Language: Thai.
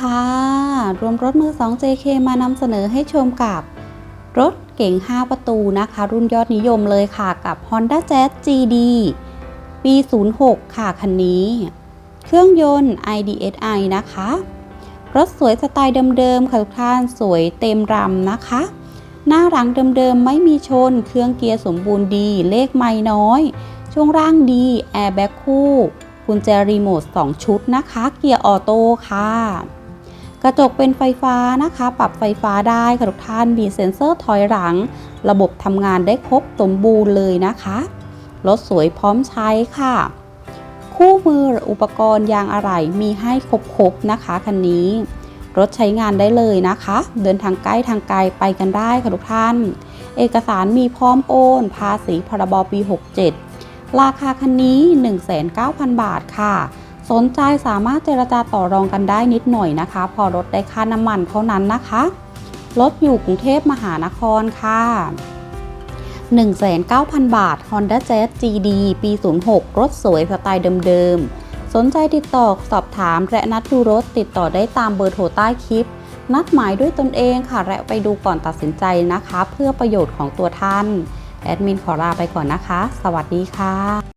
ค่ะ รวมรถมือ 2 JK มานำเสนอให้ชมกับรถเก๋ง 5 ประตูนะคะ รุ่นยอดนิยมเลยค่ะกับ Honda Jazz GD ปี 06 ค่ะ คันนี้ เครื่องยนต์ IDSI นะคะ รถสวยสไตล์เดิมๆค่ะทุกท่านสวยเต็มรำนะคะ หน้าหลังเดิมๆ ไม่มีชน เครื่องเกียร์สมบูรณ์ดี เลขไม่น้อย ช่วงร่างดี แอร์แบ็คคู่กุญแจรีโมท 2 ชุดนะคะ เกียร์ออโต้ค่ะ กระจกเป็นไฟฟ้านะคะ ปรับไฟฟ้าได้ค่ะทุกท่านมีเซ็นเซอร์ถอยหลัง ระบบทำงานได้ครบสมบูรณ์เลยนะคะรถสวยพร้อมใช้ค่ะ คู่มืออุปกรณ์ยางอะไหล่มีให้ครบๆนะคะคันนี้ รถใช้งานได้เลยนะคะ เดินทางใกล้ทางไกลไปกันได้ค่ะทุกท่าน เอกสารมีพร้อมโอน ภาษีพรบปี 67 ราคาคันนี้ 1,900บาทค่ะ สนใจสามารถเจรจาต่อรองกันได้นิดหน่อยนะคะ พอรถได้ค่าน้ำมันเท่านั้นนะคะรถอยู่กรุงเทพมหานครค่ะ19,000 บาท Honda Jazz GD ปี 06 รถสวยสไตล์เดิมๆ สนใจติดต่อสอบถามและนัดดูรถติดต่อได้ตามเบอร์โทรใต้คลิป นัดหมายด้วยตนเองค่ะ และไปดูก่อนตัดสินใจนะคะ เพื่อประโยชน์ของตัวท่าน แอดมินขอลาไปก่อนนะคะ สวัสดีค่ะ